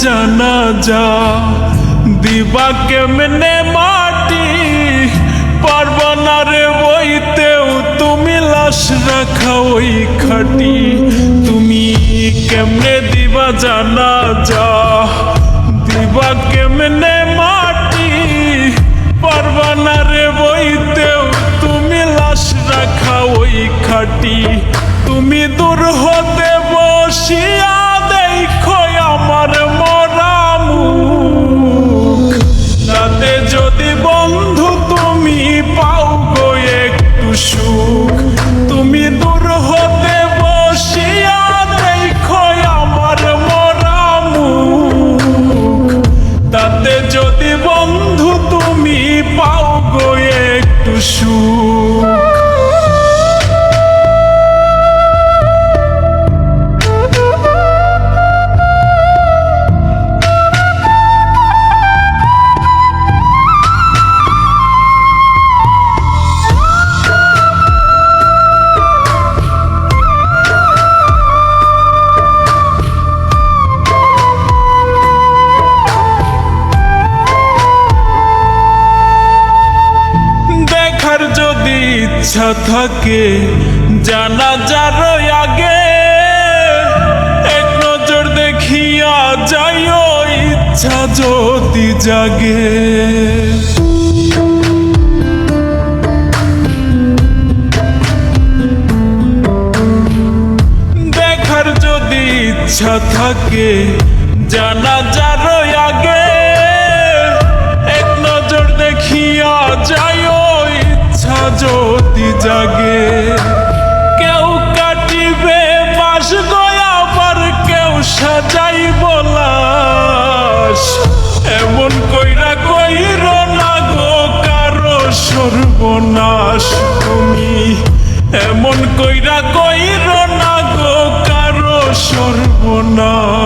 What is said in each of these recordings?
যা। দিবা কেমনে মাটি? পারবা রে বইতেও তুমি লাশ রাখা ওই খাটি। তুমি কেমনে দিবা জানা যা? দিবা কেমনে মাটি? পারবা রে বইতেও তুমি লাশ রাখা ওই খাটি। তুমি দূর হতে ইচ্ছা থাকে জানা যার আগে। এক নজর দেখিয়া যাইও ইচ্ছা যদি জাগে। দেখার যদি ইচ্ছা থাকে জানা যার আগে। সর্বনাশ তুমি। এমন কইরা কইর না গো কারও সর্বনাশ।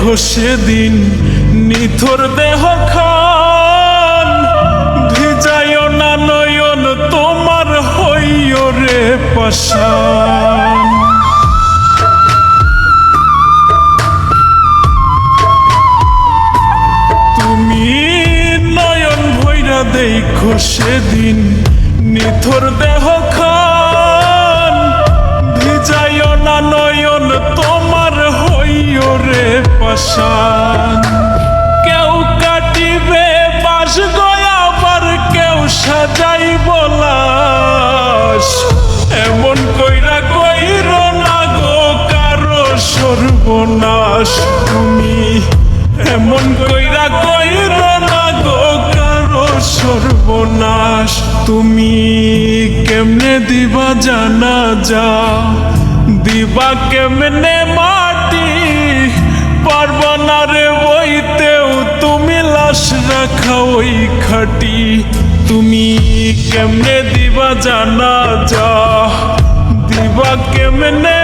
দেখো সেদিন নিথর দেহ খান। ভিজায় না নয়ন, তোমার হইও রে পাশান তুমি নয়ন ভৈরা দেখো সেদিন নিথর দেহ খান। ভিজায় না নয়ন, তোমার হইও রে পাশান কেউ কাটিবে বাস আবার কেউ সাজাই বলাস। এমন কইরা কইর না গো, কারও সর্বনাশ তুমি। এমন কইরা কইর না গো, কারও সর্বনাশ তুমি। কেমনে দিবা জানা যা, দিবা কেমনে লাশ রাখা ওই খাটি। তুমি কেমনে দিবা জানা যা? দিবা কেমনে